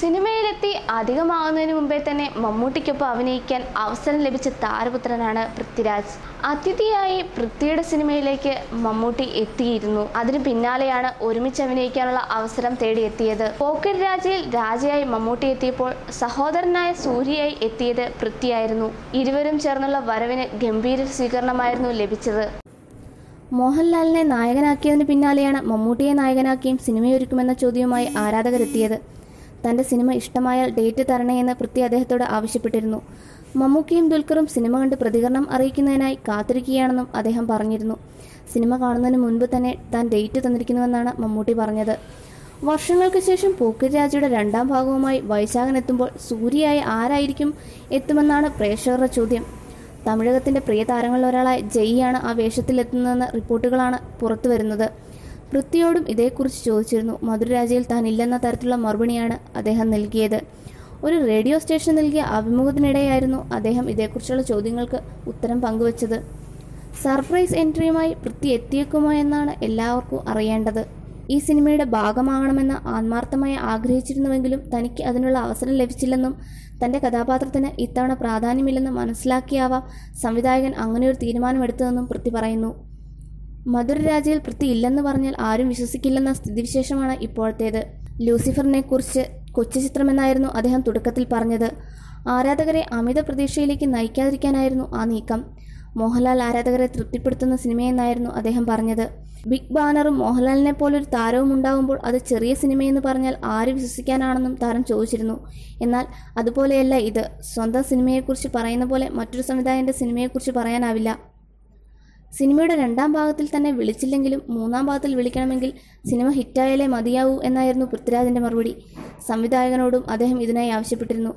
സിനിമയിലെത്തി അധികമാകുന്നതിന് മുമ്പേ തന്നെ മമ്മൂട്ടിക്കൊപ്പം അഭിനയിക്കാൻ അവസരം ലഭിച്ച താരപുത്രനാണ് പൃഥ്വിരാജ്. അതിഥിയായി പൃഥ്വിയുടെ സിനിമയിലേക്ക് മമ്മൂട്ടി എത്തിയിരുന്നു. അതിന് പിന്നാലെയാണ് ഒരുമിച്ച് അഭിനയിക്കാനുള്ള അവസരം തേടിയെത്തിയത്. പോക്കറ്റ് രാജയിൽ രാജയായി മമ്മൂട്ടി എത്തിയപ്പോൾ സഹോദരനായ സൂര്യയായി എത്തിയത് പൃഥ്വിയായിരുന്നു. ഇരുവരും ചേർന്നുള്ള വരവിന് ഗംഭീര സ്വീകരണമായിരുന്നു ലഭിച്ചത്. മോഹൻലാലിനെ നായകനാക്കിയതിന് പിന്നാലെയാണ് മമ്മൂട്ടിയെ നായകനാക്കിയും സിനിമയൊരുക്കുമെന്ന ചോദ്യവുമായി ആരാധകരെത്തിയത്. തന്റെ സിനിമ ഇഷ്ടമായാൽ ഡേറ്റ് തരണേ എന്ന് പൃഥ്വി അദ്ദേഹത്തോട് ആവശ്യപ്പെട്ടിരുന്നു. മമ്മൂക്കിയും ദുൽഖറും സിനിമ കണ്ട് പ്രതികരണം അറിയിക്കുന്നതിനായി കാത്തിരിക്കുകയാണെന്നും അദ്ദേഹം പറഞ്ഞിരുന്നു. സിനിമ കാണുന്നതിന് മുൻപ് തന്നെ താൻ ഡേറ്റ് തന്നിരിക്കുന്നുവെന്നാണ് മമ്മൂട്ടി പറഞ്ഞത്. വർഷങ്ങൾക്ക് ശേഷം പോക്കിരി രാജയുടെ രണ്ടാം ഭാഗവുമായി വൈശാഖൻ എത്തുമ്പോൾ സൂര്യയായി ആരായിരിക്കും എത്തുമെന്നാണ് പ്രേക്ഷകരുടെ ചോദ്യം. തമിഴകത്തിന്റെ പ്രിയ താരങ്ങളിൽ ഒരാളായ ജയ്യാണ് ആ വേഷത്തിലെത്തുന്നതെന്ന റിപ്പോർട്ടുകളാണ് പുറത്തുവരുന്നത്. പൃഥ്വിയോടും ഇതേക്കുറിച്ച് ചോദിച്ചിരുന്നു. മധുരരാജയിൽ താൻ ഇല്ലെന്ന തരത്തിലുള്ള മറുപടിയാണ് അദ്ദേഹം നൽകിയത്. ഒരു റേഡിയോ സ്റ്റേഷൻ നൽകിയ അഭിമുഖത്തിനിടെയായിരുന്നു അദ്ദേഹം ഇതേക്കുറിച്ചുള്ള ചോദ്യങ്ങൾക്ക് ഉത്തരം പങ്കുവച്ചത്. സർപ്രൈസ് എൻട്രിയുമായി പൃഥ്വി എത്തിയേക്കുമോ എന്നാണ് എല്ലാവർക്കും അറിയേണ്ടത്. ഈ സിനിമയുടെ ഭാഗമാകണമെന്ന് ആത്മാർത്ഥമായി ആഗ്രഹിച്ചിരുന്നുവെങ്കിലും തനിക്ക് അതിനുള്ള അവസരം ലഭിച്ചില്ലെന്നും തന്റെ കഥാപാത്രത്തിന് ഇത്തവണ പ്രാധാന്യമില്ലെന്നും മനസ്സിലാക്കിയാവാം സംവിധായകൻ അങ്ങനെയൊരു തീരുമാനമെടുത്തതെന്നും പൃഥ്വി പറയുന്നു. മധുരരാജയിൽ പ്രതി ഇല്ലെന്ന് പറഞ്ഞാൽ ആരും വിശ്വസിക്കില്ലെന്ന സ്ഥിതിവിശേഷമാണ് ഇപ്പോഴത്തേത്. ലൂസിഫറിനെ കുറിച്ച് കൊച്ചു ചിത്രമെന്നായിരുന്നു അദ്ദേഹം തുടക്കത്തിൽ പറഞ്ഞത്. ആരാധകരെ അമിത പ്രതീക്ഷയിലേക്ക് നയിക്കാതിരിക്കാനായിരുന്നു ആ നീക്കം. മോഹൻലാൽ ആരാധകരെ തൃപ്തിപ്പെടുത്തുന്ന സിനിമയെന്നായിരുന്നു അദ്ദേഹം പറഞ്ഞത്. ബിഗ് ബാനറും മോഹൻലാലിനെ പോലൊരു താരവും ഉണ്ടാവുമ്പോൾ അത് ചെറിയ സിനിമയെന്ന് പറഞ്ഞാൽ ആര് വിശ്വസിക്കാനാണെന്നും താരം ചോദിച്ചിരുന്നു. എന്നാൽ അതുപോലെയല്ല ഇത്. സ്വന്തം സിനിമയെക്കുറിച്ച് പറയുന്ന പോലെ മറ്റൊരു സംവിധായകന്റെ സിനിമയെക്കുറിച്ച് പറയാനാവില്ല. സിനിമയുടെ രണ്ടാം ഭാഗത്തിൽ തന്നെ വിളിച്ചില്ലെങ്കിലും മൂന്നാം ഭാഗത്തിൽ വിളിക്കണമെങ്കിൽ സിനിമ ഹിറ്റായാലേ മതിയാവൂ എന്നായിരുന്നു പൃഥ്വിരാജിന്റെ മറുപടി. സംവിധായകനോടും അദ്ദേഹം ഇതിനായി ആവശ്യപ്പെട്ടിരുന്നു.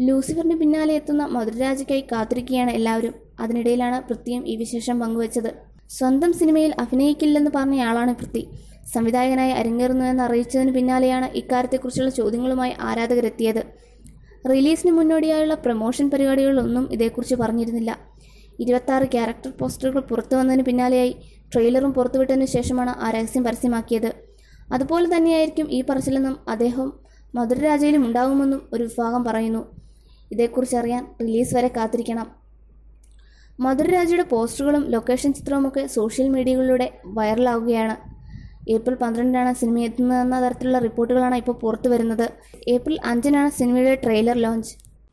ലൂസിഫറിന് പിന്നാലെ എത്തുന്ന മധുരരാജയ്ക്കായി കാത്തിരിക്കുകയാണ് എല്ലാവരും. അതിനിടയിലാണ് പൃഥ്വിയും ഈ വിശേഷം പങ്കുവച്ചത്. സ്വന്തം സിനിമയിൽ അഭിനയിക്കില്ലെന്ന് പറഞ്ഞയാളാണ് പൃഥ്വി. സംവിധായകനായി അരങ്ങേറുന്നുവെന്ന് അറിയിച്ചതിന് പിന്നാലെയാണ് ഇക്കാര്യത്തെക്കുറിച്ചുള്ള ചോദ്യങ്ങളുമായി ആരാധകരെത്തിയത്. റിലീസിന് മുന്നോടിയായുള്ള പ്രമോഷൻ പരിപാടികളിലൊന്നും ഇതേക്കുറിച്ച് പറഞ്ഞിരുന്നില്ല. ഇരുപത്താറ് ക്യാരക്ടർ പോസ്റ്ററുകൾ പുറത്തു വന്നതിന് പിന്നാലെയായി ട്രെയിലറും പുറത്തുവിട്ടതിനു ശേഷമാണ് ആ രഹസ്യം പരസ്യമാക്കിയത്. അതുപോലെ തന്നെയായിരിക്കും ഈ പറച്ചിലെന്നും അദ്ദേഹം മധുരരാജയിലും ഉണ്ടാകുമെന്നും ഒരു വിഭാഗം പറയുന്നു. ഇതേക്കുറിച്ച് അറിയാൻ റിലീസ് വരെ കാത്തിരിക്കണം. മധുരരാജയുടെ പോസ്റ്ററുകളും ലൊക്കേഷൻ ചിത്രവുമൊക്കെ സോഷ്യൽ മീഡിയകളിലൂടെ വൈറലാവുകയാണ്. ഏപ്രിൽ പന്ത്രണ്ടിനാണ് സിനിമ എത്തുന്നതെന്ന തരത്തിലുള്ള റിപ്പോർട്ടുകളാണ് ഇപ്പോൾ പുറത്തു വരുന്നത്. ഏപ്രിൽ അഞ്ചിനാണ് സിനിമയുടെ trailer launch.